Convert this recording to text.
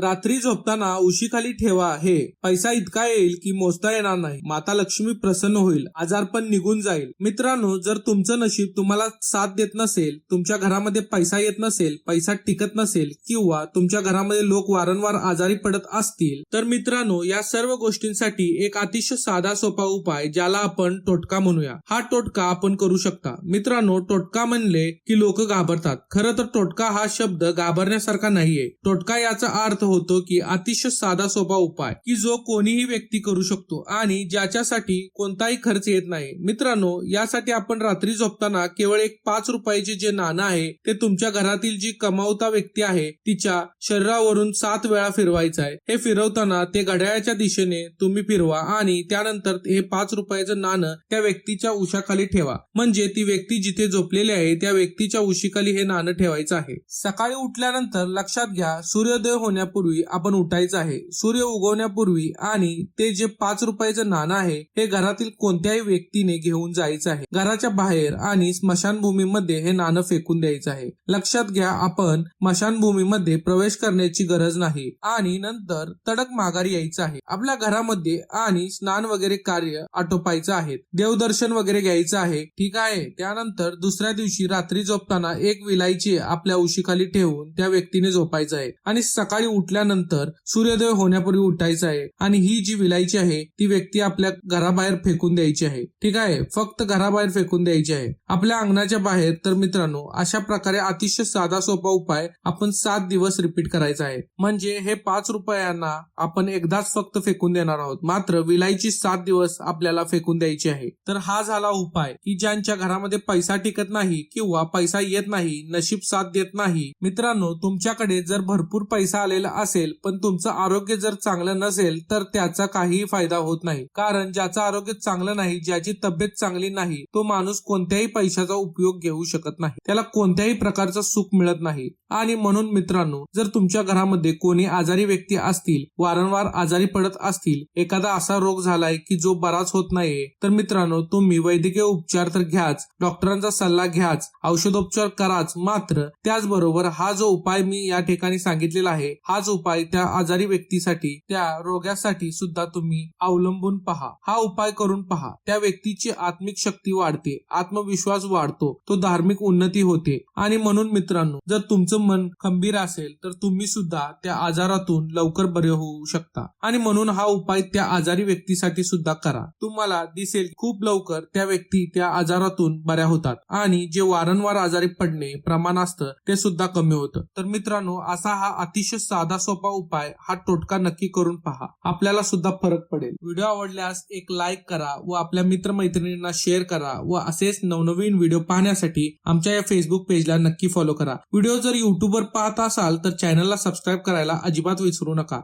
रात्री झोपताना उशीखाली ठेवा हे. पैसा इतका येईल की मोजता येणार नाही. माता लक्ष्मी प्रसन्न होईल. आजारपण निघून जाईल. मित्रांनो जर तुमचं नशीब तुम्हाला साथ देत नसेल तुमच्या घरामध्ये पैसा येत नसेल पैसा टिकत नसेल किंवा तुमच्या घरामध्ये लोक वारंवार आजारी पडत असतील तर मित्रांनो या सर्व गोष्टींसाठी एक अतिशय साधा सोपा उपाय ज्याला आपण टोटका म्हणूया. हा टोटका आपण करू शकता. मित्रांनो टोटका म्हणले की लोक घाबरतात. खरं तर टोटका हा शब्द घाबरण्यासारखा नाहीये. टोटका याचा अर्थ होतो की अतिशय साधा सोपा उपाय की जो कोणीही व्यक्ती करू शकतो आणि ज्याच्यासाठी कोणताही खर्च येत नाही. मित्रांनो यासाठी आपण रात्री झोपताना केवळ एक पाच रुपयाचे जे नाणं आहे ते तुमच्या घरातील जी कमावता व्यक्ती आहे तिच्या शरीरावरून सात वेळा फिरवायचं आहे. हे फिरवताना ते घड्याळाच्या दिशेने तुम्ही फिरवा आणि त्यानंतर हे पाच रुपयाचं नाणं त्या व्यक्तीच्या उशाखाली ठेवा. म्हणजे ती व्यक्ती जिथे झोपलेली आहे त्या व्यक्तीच्या उशीखाली हे नाणं ठेवायचं आहे. सकाळी उठल्यानंतर लक्षात घ्या सूर्योदय होण्यापूर्वी आपण उठायचं आहे. सूर्य उगवण्यापूर्वी आणि ते जे पाच रुपयाचं नाणं आहे हे घरातील कोणत्याही व्यक्तीने घेऊन जायचं आहे. घराच्या बाहेर आणि स्मशानभूमीमध्ये हे नाणं फेकून द्यायचं आहे. लक्षात घ्या आपण स्मशानभूमीमध्ये प्रवेश करण्याची गरज नाही आणि नंतर तडक माघारी यायचं आहे. आपल्या घरामध्ये आणि स्नान वगैरे कार्य आटोपायचं आहे. देवदर्शन वगैरे घ्यायचं आहे. ठीक आहे. त्यानंतर दुसऱ्या दिवशी रात्री झोपताना एक विलायची आपल्या उशीखाली ठेवून त्या व्यक्तीने झोपायचं आहे. आणि सकाळी उठल्यानंतर सूर्योदय होण्यापूर्वी उठायचं आहे आणि ही जी विलायची आहे ती व्यक्ती आपल्या घराबाहेर फेकून द्यायची आहे. ठीक आहे? फक्त घराबाहेर फेकून द्यायची आहे. आपल्या अंगणाच्या बाहेर तर मित्रांनो अशा प्रकारे अतिशय साधा सोपा उपाय आपण सात दिवस रिपीट करायचा आहे. म्हणजे हे पाच रुपयांना आपण एकदाच फक्त फेकून देणार आहोत. मात्र विलायची सात दिवस आपल्याला फेकून द्यायची आहे. तर हा झाला उपाय की ज्यांच्या घरामध्ये पैसा टिकत नाही किंवा पैसा येत नाही नशीब साथ देत नाही. मित्रांनो तुमच्याकडे जर भरपूर पैसा आलेला असेल पण तुमचं आरोग्य जर चांगलं नसेल तर त्याचा काहीही फायदा होत नाही. कारण ज्याचं आरोग्य चांगलं नाही ज्याची तब्येत चांगली नाही तो माणूस कोणत्याही पैशाचा उपयोग घेऊ शकत नाही. त्याला कोणत्याही प्रकारचं सुख मिळत नाही. आणि म्हणून मित्रांनो जर तुमच्या घरामध्ये कोणी आजारी व्यक्ती असतील वारंवार आजारी पडत असतील एखादा असा रोग झालाय की जो बराच होत नाहीये तर मित्रांनो तुम्ही वैद्यकीय उपचार तर घ्याच डॉक्टरांचा सल्ला घ्याच औषधोपचार कराच मात्र त्याचबरोबर हा जो उपाय मी या ठिकाणी सांगितलेला आहे हा हाच उपाय त्या आजारी व्यक्तीसाठी त्या रोग्यासाठी सुद्धा तुम्ही अवलंबून पहा. हा उपाय करून पहा. त्या व्यक्तीची आत्मिक शक्ती वाढते आत्मविश्वास वाढतो तो धार्मिक उन्नती होते. आणि म्हणून मित्रांनो जर तुमचं मन खंबीर असेल तर तुम्ही सुद्धा त्या आजारातून लवकर बरे होऊ शकता. आणि म्हणून हा उपाय त्या आजारी व्यक्तीसाठी सुद्धा करा. तुम्हाला दिसेल खूप लवकर त्या व्यक्ती त्या आजारातून बऱ्या होतात. आणि जे वारंवार आजारी पडणे प्रमाण असतं ते सुद्धा कमी होतं. तर मित्रांनो असा हा अतिशय साधा सोपा उपाय हा टोटका नक्की करून पहा. आपल्याला सुद्धा फरक पडेल. व्हिडिओ आवडल्यास एक लाईक करा व आपल्या मित्रमैत्रिणींना शेअर करा व असेच नवनवीन व्हिडिओ पाहण्यासाठी आमच्या या फेसबुक पेजला नक्की फॉलो करा. व्हिडिओ जर युट्यूबवर पाहत असाल तर चॅनलला सबस्क्राईब करायला अजिबात विसरू नका.